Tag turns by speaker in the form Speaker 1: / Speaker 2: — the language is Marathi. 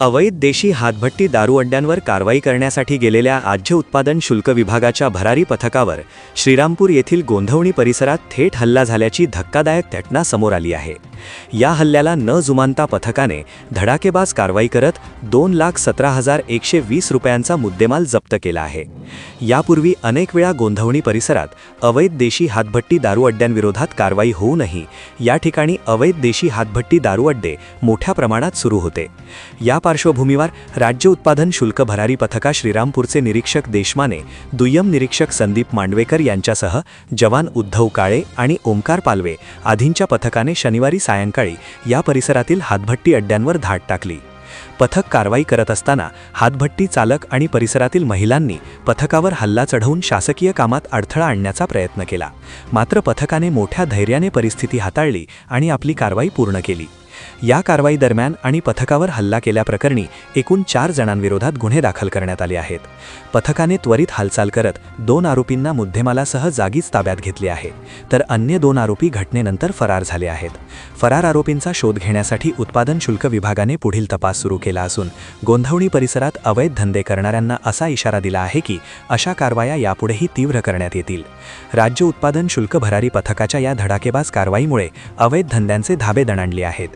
Speaker 1: अवैध देशी हातभट्टी दारू अंड्यांवर कारवाई करण्यासाठी गेलेल्या राज्य उत्पादन शुल्क विभागाच्या भरारी पथकावर श्रीरामपूर येथील गोंधवणी परिसरात थेट हल्ला झाल्याची धक्कादायक घटना समोर आली आहे. या हल्ल्याला न जुमानता पथकाने धडाकेबाज कारवाई करत दोन लाख सतरा हजार एकशे वीस रुपयांचा मुद्देमाल जप्त केला आहे. यापूर्वी अनेक वेळा गोंधवणी परिसरात अवैध देशी हातभट्टी दारू अड्ड्यांविरोधात कारवाई होऊनही या ठिकाणी अवैध देशी हातभट्टी दारू अड्डे मोठ्या प्रमाणात सुरू होते. या पार्श्वभूमीवर राज्य उत्पादन शुल्क भरारी पथका श्रीरामपूरचे निरीक्षक देशमाने दुय्यम निरीक्षक संदीप मांडवेकर यांच्यासह जवान उद्धव काळे आणि ओंकार पालवे आधींच्या पथकाने शनिवारी सायंकाळी या परिसरातील हातभट्टी अड्ड्यांवर धाड टाकली. पथक कारवाई करत असताना हातभट्टी चालक आणि परिसरातील महिलांनी पथकावर हल्ला चढवून शासकीय कामात अडथळा आणण्याचा प्रयत्न केला. मात्र पथकाने मोठ्या धैर्याने परिस्थिती हाताळली आणि आपली कारवाई पूर्ण केली. या कारवाई दरम्यान आणि पथकावर हल्ला केल्याप्रकरणी एकूण चार जणांविरोधात गुन्हे दाखल करण्यात आले आहेत. पथकाने त्वरित हालचाल करत दोन आरोपींना मुद्देमालासह जागीच ताब्यात घेतले आहे. तर अन्य दोन आरोपी घटनेनंतर फरार झाले आहेत. फरार आरोपींचा शोध घेण्यासाठी उत्पादन शुल्क विभागाने पुढील तपास सुरू केला असून गोंधवणी परिसरात अवैध धंदे करणाऱ्यांना असा इशारा दिला आहे की अशा कारवाया यापुढेही तीव्र करण्यात येतील. राज्य उत्पादन शुल्क भरारी पथकाच्या या धडाकेबाज कारवाईमुळे अवैध धंद्यांचे धाबे दणाणले आहेत.